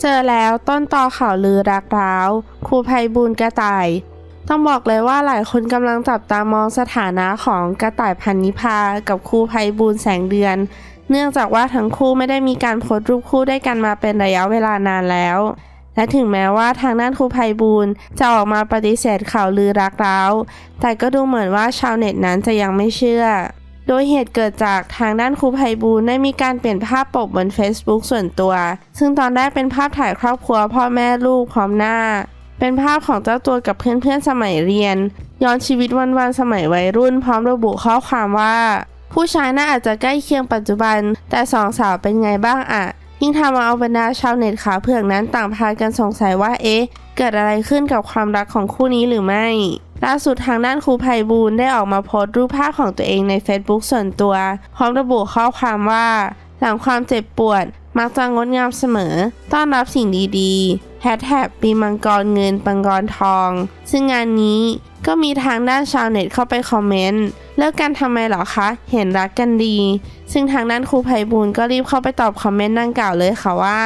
เจอแล้วต้นตอข่าวลือรักร้าวครูภัยบูลกระต่าย ต้องบอกเลยว่าหลายคนกำลังจับตามองสถานะของกระต่ายพันนิพากับครูภัยบูลแสงเดือน เนื่องจากว่าทั้งคู่ไม่ได้มีการโพสต์รูปคู่ด้วยกันมาเป็นระยะเวลานานแล้ว และถึงแม้ว่าทางด้านครูภัยบูลจะออกมาปฏิเสธข่าวลือรักร้าวแต่ก็ดูเหมือนว่าชาวเน็ตนั้นจะยังไม่เชื่อ โดยเหตุเกิดจากทางด้านครูไพบูลได้มีการเปลี่ยนภาพปกบน Facebook ส่วนตัว ซึ่งตอนแรกเป็นภาพถ่ายครอบครัวพ่อแม่ลูกพร้อมหน้า เป็นภาพของเจ้าตัวกับเพื่อนๆสมัยเรียน ย้อนชีวิตวันๆสมัยวัยรุ่น พร้อมระบุข้อความว่า ผู้ชายน่าอาจจะใกล้เคียงปัจจุบัน แต่สองสาวเป็นไงบ้างอะ ยิ่งทำเอาบรรดาชาวเน็ตขาเผือกนั้นต่างพากันสงสัยว่าเอ๊ะ เกิดอะไรขึ้นกับความรักของคู่นี้หรือไม่ ล่าสุดทางด้านครูไพบูลได้ออกมาโพสต์รูปภาพของตัวเองใน Facebook ส่วนตัว พร้อมระบุข้อความว่า หลังความเจ็บปวด มักจะงดงามเสมอ ต้อนรับสิ่งดีๆ แฮชแท็กปีมังกรเงินปังกรทอง ซึ่งงานนี้ก็มีทางด้านชาวเน็ตเข้าไปคอมเมนต์เลิกกันทำไมหรอคะ เห็นรักกันดี ซึ่งทางด้านครูไพบูลก็รีบเข้าไปตอบคอมเมนต์ดังกล่าวเลยค่ะว่า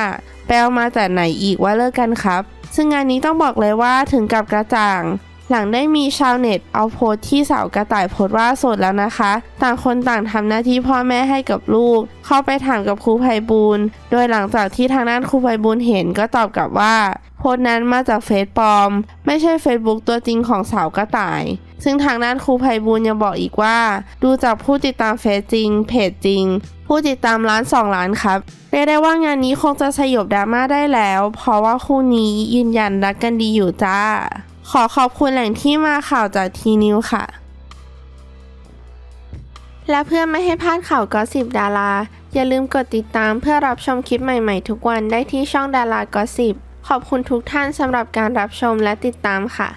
แปลมาจากไหนอีกว่าเลิกกันครับ ซึ่งงานนี้ต้องบอกเลยว่าถึงกับกระจ่าง หลังได้มีชาวเน็ตเอาโพสที่สาวกระต่ายโพสว่าสดแล้วนะคะ ต่างคนต่างทำหน้าที่พ่อแม่ให้กับลูก เข้าไปถามกับครูไพบูลโดยหลังจากที่ทางด้านครูไพบูลเห็นก็ตอบกลับว่า โพสนั้นมาจากเฟซปลอม ไม่ใช่เฟซบุ๊กตัวจริงของสาวกระต่าย ซึ่งทางด้านครูไพบูลย์ยังบอกอีกว่า ดูจากผู้ติดตามเฟซจริง เพจจริง ผู้ติดตามล้านสองล้านครับเรียกได้ว่างานนี้คงจะสยบดราม่าได้แล้ว เพราะว่าคู่นี้ยืนยันรักกันดีอยู่จ้า ขอขอบคุณแหล่งที่มาข่าวจากทีนิวค่ะ และเพื่อไม่ให้พลาดข่าวกอสิบดารา อย่าลืมกดติดตามเพื่อรับชมคลิปใหม่ๆ ทุกวันได้ที่ช่องดารากอสิบขอบคุณทุกท่านสำหรับการรับชมและติดตามค่ะ